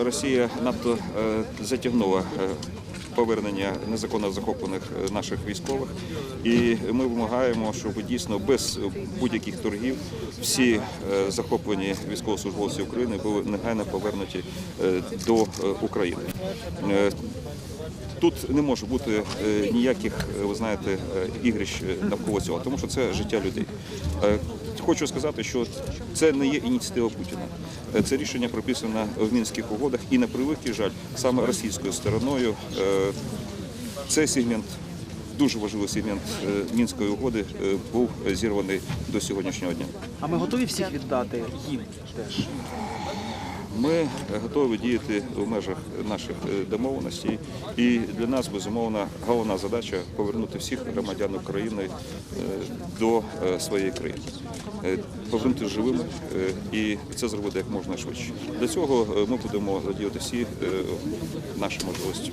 Росія надто е, затягнула е, повернення незаконно захоплених е, наших військових, і ми вимагаємо, щоб дійсно без будь-яких торгів всі захоплені військовослужбовці України були негайно повернуті до України. Тут не може бути ніяких, ви знаєте, ігрищ навколо цього, тому що це життя людей. Хочу сказати, що це не є ініціатива Путіна. Е, Це рішення прописано в мінських угодах, і на превеликий жаль, саме російською стороною е, цей сегмент. Дуже важливий сегмент е, мінської угоди був зірваний до сьогоднішнього дня. А ми готові всіх віддати їм теж. Ми готові діяти в межах наших домовленостей, і для нас безумовно головна задача повернути всіх громадян України до своєї країни, повернути живими е, і це зробити як можна швидше. Для цього е, ми будемо задіяти всі е, наші можливості.